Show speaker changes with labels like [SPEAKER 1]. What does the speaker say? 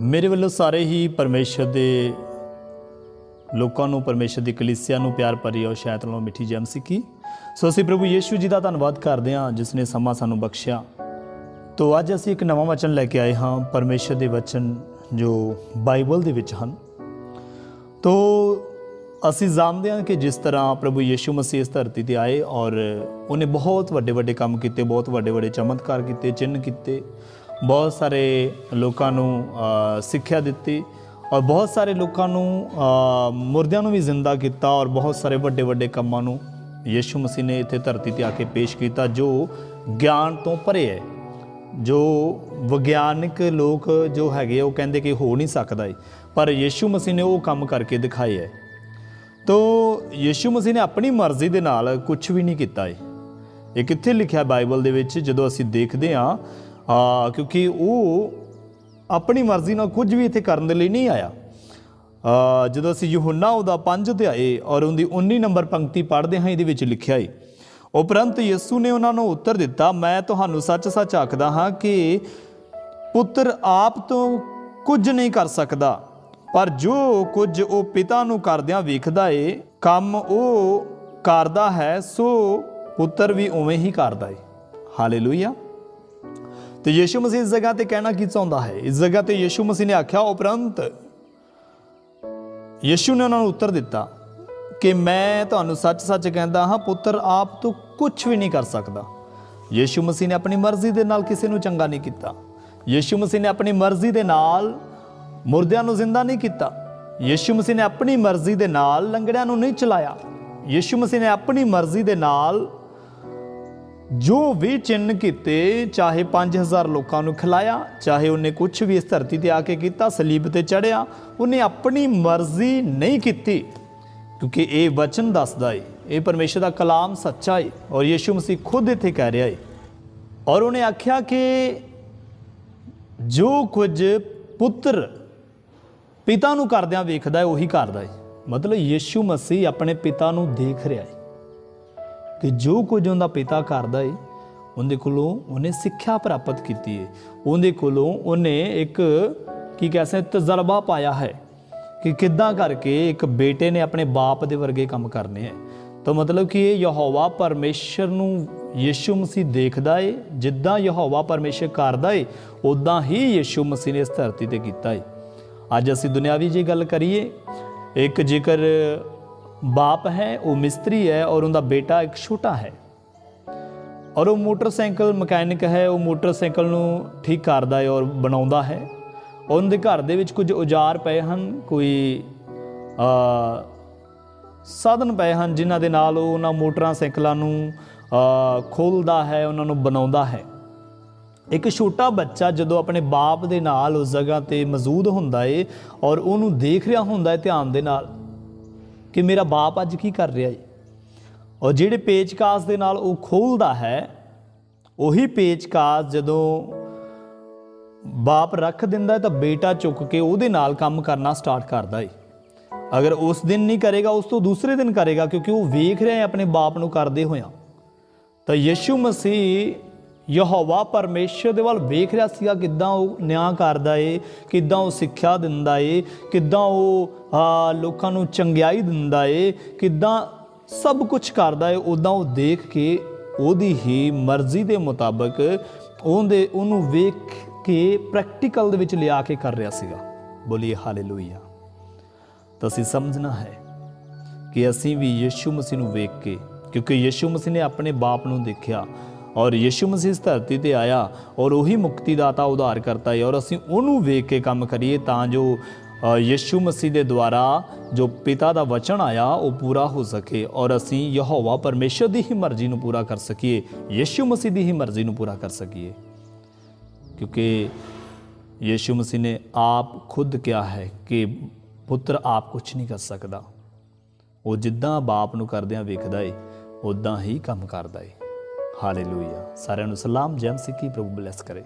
[SPEAKER 1] ਮੇਰੇ ਵੱਲੋਂ ਸਾਰੇ ਹੀ ਪਰਮੇਸ਼ਰ ਦੇ ਲੋਕਾਂ ਨੂੰ, ਪਰਮੇਸ਼ਰ ਦੀ ਕਲੀਸਿਆ ਨੂੰ ਪਿਆਰ ਭਰੀ ਔਰ ਸ਼ਾਇਦ ਨਾਲੋਂ ਮਿੱਠੀ ਜੈਮ ਸਿੱਖੀ ਸੋ ਅਸੀਂ ਪ੍ਰਭੂ ਯੀਸ਼ੂ ਜੀ ਦਾ ਧੰਨਵਾਦ ਕਰਦੇ ਹਾਂ, ਜਿਸ ਨੇ ਸਮਾਂ ਸਾਨੂੰ ਬਖਸ਼ਿਆ। ਤੋ ਅੱਜ ਅਸੀਂ ਇੱਕ ਨਵਾਂ ਵਚਨ ਲੈ ਕੇ ਆਏ ਹਾਂ, ਪਰਮੇਸ਼ਰ ਦੇ ਵਚਨ ਜੋ ਬਾਈਬਲ ਦੇ ਵਿੱਚ ਹਨ। ਤੋ ਅਸੀਂ ਜਾਣਦੇ ਹਾਂ ਕਿ ਜਿਸ ਤਰ੍ਹਾਂ ਪ੍ਰਭੂ ਯੀਸ਼ੂ ਮਸੀਹ ਇਸ ਧਰਤੀ ਤੇ ਆਏ ਔਰ ਉਹਨੇ ਬਹੁਤ ਵੱਡੇ ਵੱਡੇ ਕੰਮ ਕੀਤੇ, ਬਹੁਤ ਵੱਡੇ ਵੱਡੇ ਚਮਤਕਾਰ ਕੀਤੇ ਚਿੰਨ ਕੀਤੇ। ਬਹੁਤ ਸਾਰੇ ਲੋਕਾਂ ਨੂੰ ਸਿੱਖਿਆ ਦਿੱਤੀ ਔਰ ਬਹੁਤ ਸਾਰੇ ਲੋਕਾਂ ਨੂੰ ਮੁਰਦਿਆਂ ਨੂੰ ਵੀ ਜ਼ਿੰਦਾ ਕੀਤਾ ਔਰ ਬਹੁਤ ਸਾਰੇ ਵੱਡੇ ਵੱਡੇ ਕੰਮਾਂ ਨੂੰ ਯੀਸ਼ੂ ਮਸੀਹ ਨੇ ਇੱਥੇ ਧਰਤੀ ਤੇ ਆ ਕੇ ਪੇਸ਼ ਕੀਤਾ ਜੋ ਗਿਆਨ ਤੋਂ ਭਰੇ ਹੈ। ਜੋ ਵਿਗਿਆਨਿਕ ਲੋਕ ਜੋ ਹੈਗੇ ਆ, ਉਹ ਕਹਿੰਦੇ ਕਿ ਹੋ ਨਹੀਂ ਸਕਦਾ ਏ ਪਰ ਯੀਸ਼ੂ ਮਸੀਹ ਨੇ ਉਹ ਕੰਮ ਕਰਕੇ ਦਿਖਾਏ ਹੈ। ਤੋ ਯੀਸ਼ੂ ਮਸੀਹ ਨੇ ਆਪਣੀ ਮਰਜ਼ੀ ਦੇ ਨਾਲ ਕੁਝ ਵੀ ਨਹੀਂ ਕੀਤਾ ਏ। ਇਹ ਕਿੱਥੇ ਲਿਖਿਆ ਬਾਈਬਲ ਦੇ ਵਿੱਚ? ਜਦੋਂ ਅਸੀਂ ਦੇਖਦੇ ਹਾਂ ਆ ਕਿਉਂਕਿ ਉਹ ਆਪਣੀ ਮਰਜ਼ੀ ਨਾਲ ਕੁਝ ਵੀ ਇੱਥੇ ਕਰਨ ਦੇ ਲਈ ਨਹੀਂ ਆਇਆ। ਆ ਜਦੋਂ ਅਸੀਂ ਯਹੋਨਾ ਉਹਦਾ 5 ਅਧਿਆਏ ਔਰ ਉਹਦੀ 19 ਨੰਬਰ ਪੰਕਤੀ ਪੜ੍ਹਦੇ ਹਾਂ, ਇਹਦੇ ਵਿੱਚ ਲਿਖਿਆ ਏ, ਉਪਰੰਤ ਯਿਸੂ ਨੇ ਉਹਨਾਂ ਨੂੰ ਉੱਤਰ ਦਿੱਤਾ, ਮੈਂ ਤੁਹਾਨੂੰ ਸੱਚ-ਸੱਚ ਆਖਦਾ ਹਾਂ ਕਿ ਪੁੱਤਰ ਆਪ ਤੋਂ ਕੁਝ ਨਹੀਂ ਕਰ ਸਕਦਾ, ਪਰ ਜੋ ਕੁਝ ਉਹ ਪਿਤਾ ਨੂੰ ਕਰਦਿਆਂ ਵੇਖਦਾ ਏ, ਕੰਮ ਉਹ ਕਰਦਾ ਹੈ, ਸੋ ਪੁੱਤਰ ਵੀ ਉਵੇਂ ਹੀ ਕਰਦਾ ਏ। ਹਾਲੇਲੂਇਆ। ਤੇ ਯੀਸ਼ੂ ਮਸੀਹ ਇਸ ਜਗ੍ਹਾ ਤੇ ਕਹਿਣਾ ਕੀ ਚਾਹੁੰਦਾ ਹੈ? ਇਸ ਜਗ੍ਹਾ ਤੇ ਯੀਸ਼ੂ ਮਸੀਹ ਨੇ ਆਖਿਆ, ਉਪਰੰਤ ਯੀਸ਼ੂ ਨੇ ਉਹਨਾਂ ਨੂੰ ਉੱਤਰ ਦਿੱਤਾ ਕਿ ਮੈਂ ਤੁਹਾਨੂੰ ਸੱਚ-ਸੱਚ ਕਹਿੰਦਾ ਹਾਂ, ਪੁੱਤਰ, ਆਪ ਤੋਂ ਕੁਝ ਵੀ ਨਹੀਂ ਕਰ ਸਕਦਾ। ਯੀਸ਼ੂ ਮਸੀਹ ਨੇ ਆਪਣੀ ਮਰਜ਼ੀ ਦੇ ਨਾਲ ਕਿਸੇ ਨੂੰ ਚੰਗਾ ਨਹੀਂ ਕੀਤਾ। ਯੀਸ਼ੂ ਮਸੀਹ ਨੇ ਆਪਣੀ ਮਰਜ਼ੀ ਦੇ ਨਾਲ ਮੁਰਦਿਆਂ ਨੂੰ ਜ਼ਿੰਦਾ ਨਹੀਂ ਕੀਤਾ। ਯੀਸ਼ੂ ਮਸੀਹ ਨੇ ਆਪਣੀ ਮਰਜ਼ੀ ਦੇ ਨਾਲ ਲੰਗੜਿਆਂ ਨੂੰ ਨਹੀਂ ਚਲਾਇਆ। ਯੀਸ਼ੂ ਮਸੀਹ ਨੇ ਆਪਣੀ ਮਰਜ਼ੀ ਦੇ ਨਾਲ ਜੋ ਵੀ ਚਿੰਨ ਕੀਤੇ, ਚਾਹੇ 5000 ਲੋਕਾਂ ਨੂੰ ਖਿਲਾਇਆ, ਚਾਹੇ ਉਹਨੇ ਕੁਝ ਵੀ ਇਸ ਧਰਤੀ ਤੇ ਆ ਕੇ ਕੀਤਾ, ਸਲੀਬ ਤੇ ਚੜਿਆ ਉਹਨੇ ਆਪਣੀ ਮਰਜ਼ੀ ਨਹੀਂ ਕੀਤੀ। ਕਿਉਂਕਿ ਇਹ ਵਚਨ ਦੱਸਦਾ ਏ, ਇਹ ਪਰਮੇਸ਼ਰ ਦਾ ਕਲਾਮ ਸੱਚਾ ਏ, ਔਰ ਯੀਸ਼ੂ ਮਸੀਹ ਖੁਦ ਇੱਥੇ ਕਹਿ ਰਿਹਾ ਏ। ਔਰ ਉਹਨੇ ਆਖਿਆ ਕਿ ਜੋ ਕੁਝ ਪੁੱਤਰ ਪਿਤਾ ਨੂੰ ਕਰਦਿਆਂ ਵੇਖਦਾ ਹੈ ਉਹੀ ਕਰਦਾ ਏ। ਮਤਲਬ ਯੀਸ਼ੂ ਮਸੀਹ ਆਪਣੇ ਪਿਤਾ ਨੂੰ ਦੇਖ ਰਿਹਾ ਏ। ਕਿ ਜੋ ਕੁਝ ਉਹਦਾ ਪਿਤਾ ਕਰਦਾ ਏ, ਉਹਦੇ ਕੋਲੋਂ ਉਹਨੇ ਸਿੱਖਿਆ ਪ੍ਰਾਪਤ ਕੀਤੀ ਏ। ਉਹਦੇ ਕੋਲੋਂ ਉਹਨੇ ਇੱਕ, ਕੀ ਕਹਿ ਸਕਦੇ, ਤਜਰਬਾ ਪਾਇਆ ਹੈ ਕਿ ਕਿੱਦਾਂ ਕਰਕੇ ਇੱਕ ਬੇਟੇ ਨੇ ਆਪਣੇ ਬਾਪ ਦੇ ਵਰਗੇ ਕੰਮ ਕਰਨੇ ਹੈ। ਤਾਂ ਮਤਲਬ ਕਿ ਇਹ ਯਹੋਵਾ ਪਰਮੇਸ਼ਰ ਨੂੰ ਯੀਸ਼ੂ ਮਸੀਹ ਦੇਖਦਾ ਏ, ਜਿੱਦਾਂ ਯਹੋਵਾ ਪਰਮੇਸ਼ਰ ਕਰਦਾ ਏ ਉਦਾਂ ਹੀ ਯੀਸ਼ੂ ਮਸੀਹ ਨੇ ਇਸ ਧਰਤੀ ਤੇ ਕੀਤਾ ਏ। ਅੱਜ ਅਸੀਂ ਦੁਨਿਆਵੀ ਜੀ ਗੱਲ ਕਰੀਏ, ਇੱਕ ਜੇਕਰ ਬਾਪ ਹੈ, ਉਹ ਮਿਸਤਰੀ ਹੈ ਔਰ ਉਹਦਾ ਬੇਟਾ ਇੱਕ ਛੋਟਾ ਹੈ। ਔਰ ਉਹ ਮੋਟਰਸਾਈਕਲ ਮਕੈਨਿਕ ਹੈ, ਉਹ ਮੋਟਰਸਾਈਕਲ ਨੂੰ ਠੀਕ ਕਰਦਾ ਹੈ ਔਰ ਬਣਾਉਂਦਾ ਹੈ। ਉਹਦੇ ਘਰ ਦੇ ਵਿੱਚ ਕੁਝ ਔਜ਼ਾਰ ਪਏ ਹਨ, ਕੋਈ ਅ ਸਾਧਨ ਪਏ ਹਨ ਜਿਨ੍ਹਾਂ ਦੇ ਨਾਲ ਉਹ ਉਹਨਾਂ ਮੋਟਰਾਂ ਸਾਈਕਲਾਂ ਨੂੰ ਖੋਲਦਾ ਹੈ, ਉਹਨਾਂ ਨੂੰ ਬਣਾਉਂਦਾ ਹੈ। ਇੱਕ ਛੋਟਾ ਬੱਚਾ ਜਦੋਂ ਆਪਣੇ ਬਾਪ ਦੇ ਨਾਲ ਉਸ ਜਗ੍ਹਾ ਤੇ ਮੌਜੂਦ ਹੁੰਦਾ ਏ ਔਰ ਉਹਨੂੰ ਦੇਖ ਰਿਹਾ ਹੁੰਦਾ ਹੈ ਧਿਆਨ ਦੇ ਨਾਲ ਕਿ ਮੇਰਾ ਬਾਪ ਅੱਜ ਕੀ ਕਰ ਰਿਹਾ ਏ ਔਰ ਜਿਹੜੇ ਪੇਚਕਾਸ ਦੇ ਨਾਲ ਉਹ ਖੋਲਦਾ ਹੈ, ਉਹੀ ਪੇਚਕਾਸ ਜਦੋਂ ਬਾਪ ਰੱਖ ਦਿੰਦਾ ਤਾਂ ਬੇਟਾ ਚੁੱਕ ਕੇ ਉਹਦੇ ਨਾਲ ਕੰਮ ਕਰਨਾ ਸਟਾਰਟ ਕਰਦਾ ਏ। ਅਗਰ ਉਸ ਦਿਨ ਨਹੀਂ ਕਰੇਗਾ, ਉਸ ਤੋਂ ਦੂਸਰੇ ਦਿਨ ਕਰੇਗਾ, ਕਿਉਂਕਿ ਉਹ ਵੇਖ ਰਿਹਾ ਹੈ ਆਪਣੇ ਬਾਪ ਨੂੰ ਕਰਦੇ ਹੋਇਆ। ਤਾਂ ਯਿਸੂ ਮਸੀਹ ਯਹੋਵਾ ਪਰਮੇਸ਼ਰ ਦੇ ਵੱਲ ਵੇਖ ਰਿਹਾ ਸੀਗਾ, ਕਿੱਦਾਂ ਉਹ ਨਿਆਂ ਕਰਦਾ ਏ, ਕਿੱਦਾਂ ਉਹ ਸਿੱਖਿਆ ਦਿੰਦਾ ਏ, ਕਿੱਦਾਂ ਉਹ ਲੋਕਾਂ ਨੂੰ ਚੰਗਿਆਈ ਦਿੰਦਾ ਏ, ਕਿੱਦਾਂ ਸਭ ਕੁਝ ਕਰਦਾ ਏ ਉਦਾਂ ਉਹ ਦੇਖ ਕੇ ਉਹਦੀ ਹੀ ਮਰਜ਼ੀ ਦੇ ਮੁਤਾਬਕ ਉਹਦੇ, ਉਹਨੂੰ ਵੇਖ ਕੇ ਪ੍ਰੈਕਟੀਕਲ ਦੇ ਵਿੱਚ ਲਿਆ ਕੇ ਕਰ ਰਿਹਾ ਸੀਗਾ। ਬੋਲੀਏ ਹਾਲੇਲੂਇਆ ਤਾਂ ਅਸੀਂ ਸਮਝਣਾ ਹੈ ਕਿ ਅਸੀਂ ਵੀ ਯਿਸੂ ਮਸੀਹ ਨੂੰ ਵੇਖ ਕੇ, ਕਿਉਂਕਿ ਯਿਸੂ ਮਸੀਹ ਨੇ ਆਪਣੇ ਬਾਪ ਨੂੰ ਦੇਖਿਆ ਔਰ ਯਿਸੂ ਮਸੀਹ ਇਸ ਧਰਤੀ ਤੇ ਆਇਆ ਔਰ ਉਹੀ ਮੁਕਤੀ ਦਾਤਾ ਉਧਾਰ ਕਰਤਾ ਹੈ ਔਰ ਅਸੀਂ ਉਹਨੂੰ ਵੇਖ ਕੇ ਕੰਮ ਕਰੀਏ ਤਾਂ ਜੋ ਅ, ਯਿਸੂ ਮਸੀਹ ਦੇ ਦੁਆਰਾ ਜੋ ਪਿਤਾ ਦਾ ਵਚਨ ਆਇਆ ਉਹ ਪੂਰਾ ਹੋ ਸਕੇ ਔਰ ਅਸੀਂ ਯਹੋਵਾ ਪਰਮੇਸ਼ਰ ਦੀ ਹੀ ਮਰਜ਼ੀ ਨੂੰ ਪੂਰਾ ਕਰ ਸਕੀਏ ਯਿਸੂ ਮਸੀਹ ਦੀ ਹੀ ਮਰਜ਼ੀ ਨੂੰ ਪੂਰਾ ਕਰ ਸਕੀਏ। ਕਿਉਂਕਿ ਯੀਸ਼ੂ ਮਸੀਹ ਨੇ ਆਪ ਖੁਦ ਕਿਹਾ ਹੈ ਕਿ ਪੁੱਤਰ ਆਪ ਕੁਝ ਨਹੀਂ ਕਰ ਸਕਦਾ। ਉਹ ਜਿੱਦਾਂ ਬਾਪ ਨੂੰ ਕਰਦਿਆਂ ਵੇਖਦਾ ਏ ਉਦਾਂ ਹੀ ਕੰਮ ਕਰਦਾ ਏ। ਹਾਲੇਲੂਇਆ ਸਾਰਿਆਂ ਨੂੰ ਸਲਾਮ ਜੈਮ ਮਸੀਹ ਪ੍ਰਭੂ ਬਲੈਸ ਕਰੇ